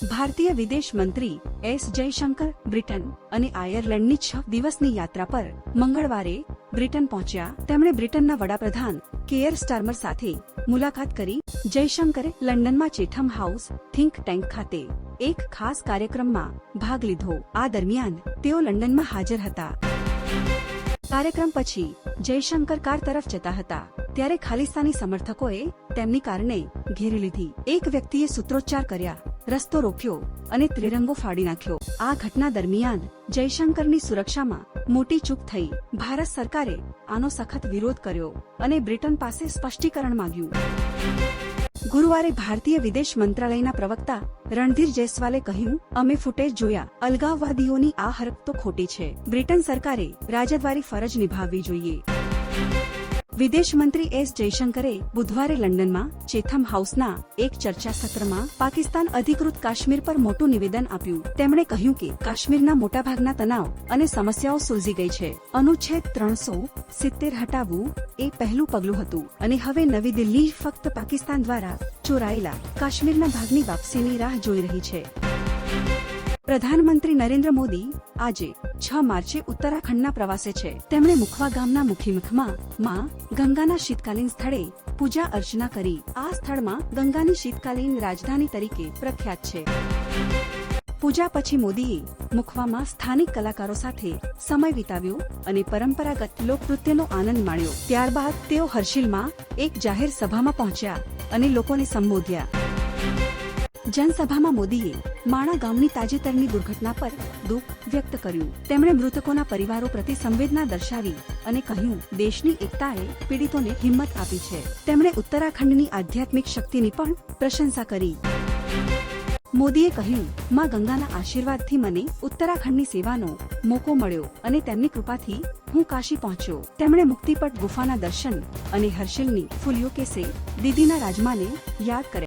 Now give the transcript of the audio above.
ભારતીય વિદેશ મંત્રી એસ જયશંકર બ્રિટન અને આયર્લેન્ડની છ દિવસની યાત્રા પર મંગળવારે બ્રિટન પહોંચ્યા. તેમણે બ્રિટનના વડાપ્રધાન કેયર સ્ટાર્મર સાથે મુલાકાત કરી. જયશંકરે લંડનમાં ચેઠમ હાઉસ થિંક ટેન્ક ખાતે એક ખાસ કાર્યક્રમમાં ભાગ લીધો. આ દરમિયાન તેઓ લંડનમાં હાજર હતા. કાર્યક્રમ પછી જયશંકર કાર તરફ જતા હતા. ત્યારે ખાલિસ્તાની સમર્થકોએ તેમની કારને ઘેરી લીધી. એક વ્યક્તિએ સૂત્રોચ્ચાર કર્યા. રસ્તો રોક્યો અને ત્રિરંગો ફાડી નાખ્યો. આ ઘટના દરમિયાન જયશંકરની સુરક્ષામાં મોટી ચૂક થઈ. ભારત સરકારે આનો સખત વિરોધ કર્યો અને બ્રિટન પાસે સ્પષ્ટીકરણ માંગ્યું. ગુરુવારે ભારતીય વિદેશ મંત્રાલયના પ્રવક્તા રણધીર જયસ્વાલે કહ્યું, અમે ફૂટેજ જોયા. અલગાવવાદીઓની આ હરકતો ખોટી છે. બ્રિટન સરકારે રાજદ્વારી ફરજ નિભાવવી જોઈએ. વિદેશ મંત્રી એસ જયશંકરે બુધવારે લંડનમાં ચેથમ હાઉસના એક ચર્ચા સત્રમાં પાકિસ્તાન અધિકૃત કાશ્મીર પર મોટું નિવેદન આપ્યું. તેમણે કહ્યું કે કાશ્મીરના મોટાભાગના તણાવ અને સમસ્યાઓ સુલઝી ગઈ છે. અનુચ્છેદ ત્રણસો સિત્તેર હટાવવું એ પહેલું પગલું હતું અને હવે નવી દિલ્હી ફક્ત પાકિસ્તાન દ્વારા ચોરાયેલા કાશ્મીરના ભાગની વાપસીની રાહ જોઈ રહી છે. પ્રધાનમંત્રી નરેન્દ્ર મોદી આજે છ માર્ચે ઉત્તરાખંડના પ્રવાસે છે. તેમણે મુખવા ગામના મુખીમુખમાં માં ગંગાના શીતકાલીન સ્થળે પૂજા અર્ચના કરી. આ સ્થળમાં ગંગાની શીતકાલીન રાજધાની તરીકે પ્રખ્યાત છે. પૂજા પછી મોદીએ મુખવામાં સ્થાનિક કલાકારો સાથે સમય વિતાવ્યો અને પરંપરાગત લોકનૃત્યનો આનંદ માણ્યો. ત્યારબાદ તેઓ હર્ષિલમાં એક જાહેર સભામાં પહોંચ્યા અને લોકોને સંબોધ્યા. જનસભામાં મોદીએ માણા ગામની તાજેતરની દુર્ઘટના પર દુઃખ વ્યક્ત કર્યું. તેમણે મૃતકોના પરિવારો પ્રતિ સંવેદના દર્શાવી અને કહ્યું, દેશની એકતાએ પીડિતોને હિંમત આપી છે. તેમણે ઉત્તરાખંડની આધ્યાત્મિક શક્તિની પણ પ્રશંસા કરી. મોદીએ કહ્યું, માં ગંગાના આશીર્વાદથી મને ઉત્તરાખંડની સેવાનો મોકો મળ્યો અને તેમની કૃપાથી હું કાશી પહોંચ્યો. તેમણે મુક્તિપટ ગુફાના દર્શન અને હર્ષિલની ફૂલિયો કેસે દીદીના રાજમાને યાદ કર્યા